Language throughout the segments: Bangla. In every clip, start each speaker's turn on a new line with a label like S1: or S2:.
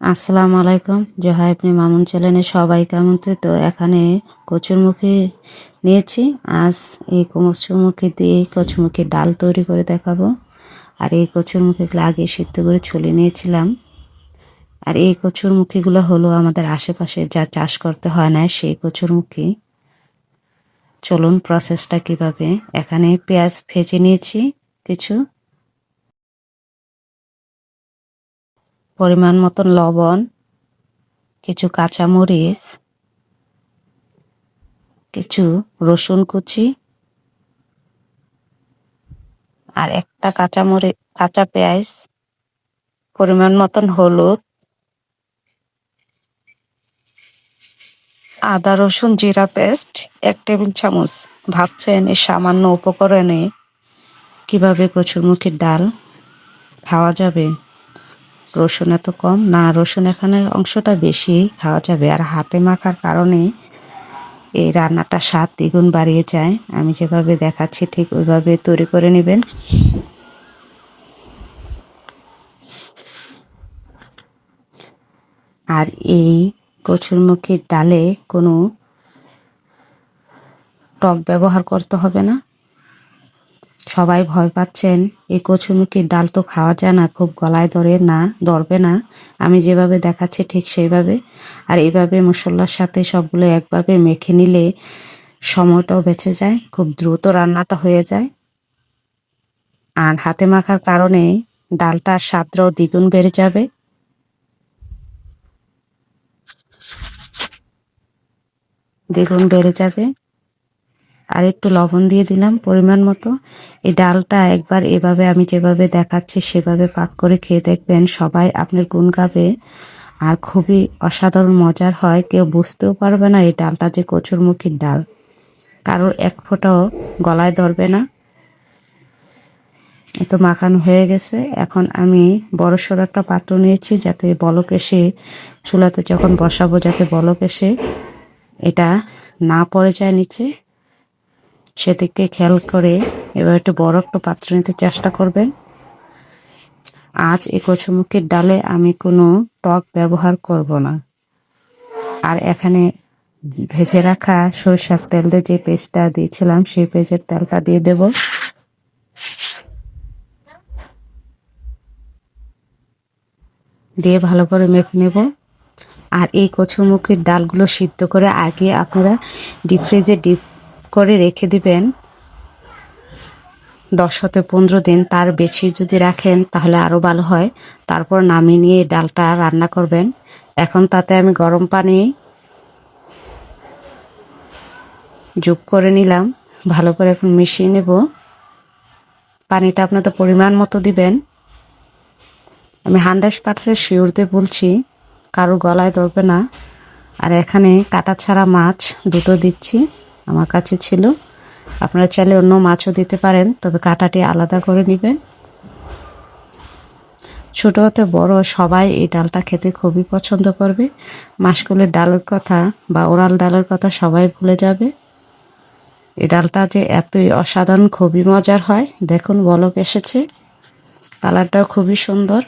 S1: আসসালামু আলাইকুম। জহাই, আপনি মামুন চ্যানেলে সবাই কেমন তো তো এখানে কচুরমুখী নিয়েছি। আজ এই কচুরমুখী দিয়ে কচুরমুখী ডাল তৈরি করে দেখাবো। আর এই কচুরমুখীগুলো আগে সিদ্ধ করে ছুলে নিয়েছিলাম। আর এই কচুরমুখীগুলো হলো আমাদের আশেপাশে যা চাষ করতে হয় না, সেই কচুরমুখী চলুন প্রসেসটা কীভাবে। এখানে পেঁয়াজ ভেজে নিয়েছি, কিছু পরিমাণ মতন লবণ, কিছু কাঁচামরিচ, কিছু রসুন কুচি আর একটা কাঁচামরি, কাঁচা পেঁয়াজ, পরিমাণ মতন হলুদ, আদা, রসুন, জিরা পেস্ট, এক টেবিল চামচ। ভাবছেন এই সামান্য উপকরণে কীভাবে কচুরমুখীর ডাল খাওয়া যাবে? রসুন এত কম। না, রসুন এখানে অংশটা বেশি খাওয়া যাবে। আর হাতে মাখার কারণে এই রান্নাটা স্বাদ দ্বিগুণ বাড়িয়ে যায়। আমি যেভাবে দেখাচ্ছি, ঠিক ওইভাবে তৈরি করে নেবেন। আর এই কচুরমুখীর ডালে কোনো টক ব্যবহার করতে হবে না। সবাই ভয় পাচ্ছেন এই কচুমুখির ডাল তো খাওয়া যায় না, খুব গলায় ধরে, না, ধরবে না। আমি যেভাবে দেখাচ্ছি ঠিক সেইভাবে। আর এইভাবে মশলার সাথে সবগুলো একভাবে মেখে নিলে সময়টাও বেঁচে যায়, খুব দ্রুত রান্নাটা হয়ে যায়। আর হাতে মাখার কারণে ডালটার স্বাদটাও দ্বিগুণ বেড়ে যাবে। দ্বিগুণ বেড়ে যাবে। আর একটু লবণ দিয়ে দিলাম পরিমাণ মতো। এই ডালটা একবার এভাবে আমি যেভাবে দেখাচ্ছি সেভাবে পাক করে খেয়ে দেখবেন সবাই আপনার গুণ গাবে। আর খুবই অসাধারণ মজার হয়, কেউ বুঝতেও পারবে না এই ডালটা যে কচুরমুখীর ডাল। কারোর এক ফোঁটাও গলায় ধরবে না। এত মাখানো হয়ে গেছে। এখন আমি বড় সড়ো একটা পাত্র নিয়েছি যাতে বলক এসে, চুলাতে যখন বসাবো যাতে বলক এসে, এটা না পড়ে যায় নিচে। সেদিকে খেয়াল করে এবার একটু বড় একটা পাত্র নিতে চেষ্টা করবেন আজ এই কচুমুখির ডালে আমি কোনো টক ব্যবহার করব না। আর এখানে ভেজে রাখা সরিষার তেল দিয়ে যে পেস্টটা দিয়েছিলাম, সেই পেঁচের তেলটা দিয়ে দেব। দিয়ে ভালো করে মেখে নেব। আর এই কচুমুখির ডালগুলো সিদ্ধ করে আগে আপনারা ডিপ ফ্রিজে ডিপ করে রেখে দিবেন। দশ হতে পনেরো দিন তার বেশি যদি রাখেন তাহলে আরও ভালো হয়। তারপর নামিয়ে নিয়ে ডালটা রান্না করবেন। এখন তাতে আমি গরম পানি যোগ করে নিলাম। ভালো করে এখন মিশিয়ে নেব। পানিটা আপনাদের পরিমাণ মতো দিবেন। আমি হান্ড্রেড পার্সেন্ট দিয়ে বলছি, কারও গলায় ধরবে না। আর এখানে কাটা ছাড়া মাছ দুটো দিচ্ছি। আমার কাছে ছিল। আপনারা চাইলে অন্য মাছও দিতে পারেন, তবে কাঁটাটি আলাদা করে নেবেন। ছোট হতে বড় সবাই এই ডালটা খেতে খুবই পছন্দ করবে। মাসকুলের ডালের কথা বা ওরাল ডালের কথা সবাই ভুলে যাবে। এই ডালটা যে এতই অসাধারণ, খুবই মজার হয়। দেখুন, বলক এসেছে। কালারটাও খুবই সুন্দর।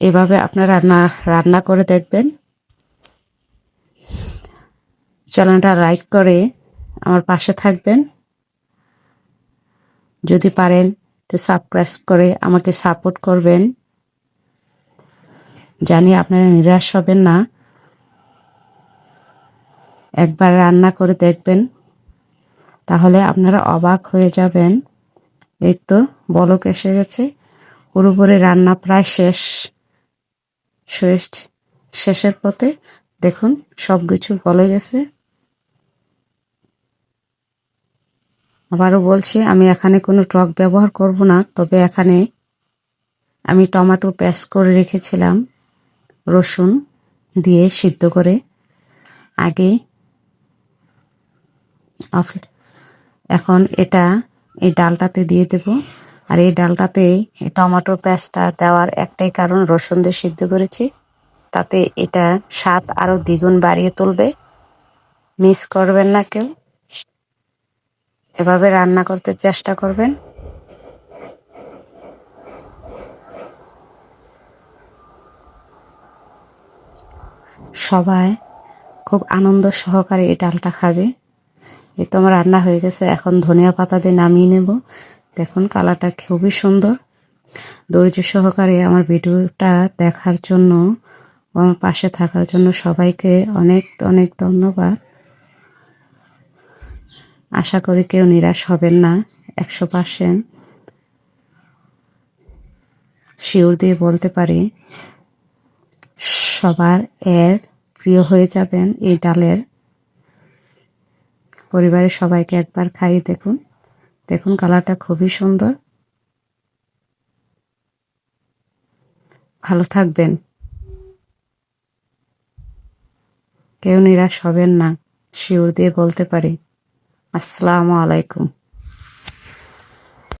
S1: এভাবে আপনারা রান্না রান্না করে দেখবেন। চ্যানেলটা লাইক করে আমার পাশে থাকবেন। যদি পারেন তো সাবস্ক্রাইব করে আমাকে সাপোর্ট করবেন। জানি আপনারা নিরাশ হবেন না। একবার রান্না করে দেখবেন, তাহলে আপনারা অবাক হয়ে যাবেন। এই তো বলক এসে গেছে। পুরোপুরি রান্না প্রায় শেষ। শেষ, শেষের পথে দেখুন সব কিছু গলে গেছে। আবারও বলছি, আমি এখানে কোনো টক ব্যবহার করব না, তবে এখানে আমি টমেটো পেস্ট করে রেখেছিলাম, রসুন দিয়ে সিদ্ধ করে। আগে এখন এটা এই ডালটাতে দিয়ে দেব। আর এই ডালটাতে টমেটো পেস্টটা দেওয়ার একটাই কারণ, রসুন দিয়ে সিদ্ধ করেছি। তাতে এটা স্বাদ আরও দ্বিগুণ বাড়িয়ে তুলবে। মিস করবেন না কেউ। এভাবে রান্না করতে চেষ্টা করবেন। সবাই খুব আনন্দ সহকারে এই ডালটা খাবে। এই তো আমার রান্না হয়ে গেছে, এখন ধনিয়া পাতা দিয়ে নামিয়ে নেব। দেখুন কালারটা খুবই সুন্দর। ধৈর্য সহকারে আমার ভিডিওটা দেখার জন্য, আমার পাশে থাকার জন্য সবাইকে অনেক অনেক ধন্যবাদ। আশা করি কেউ নিরাশ হবেন না, একশো পার্সেন্ট। শিওর দিয়ে বলতে পারি, সবার এর প্রিয় হয়ে যাবেন এই ডালের। পরিবারের সবাইকে একবার খাইয়ে দেখুন। দেখুন কালারটা খুবই সুন্দর। ভালো থাকবেন। কেউ নিরাশ হবেন না, শিওর দিয়ে বলতে পারি। আসসালামু আলাইকুম।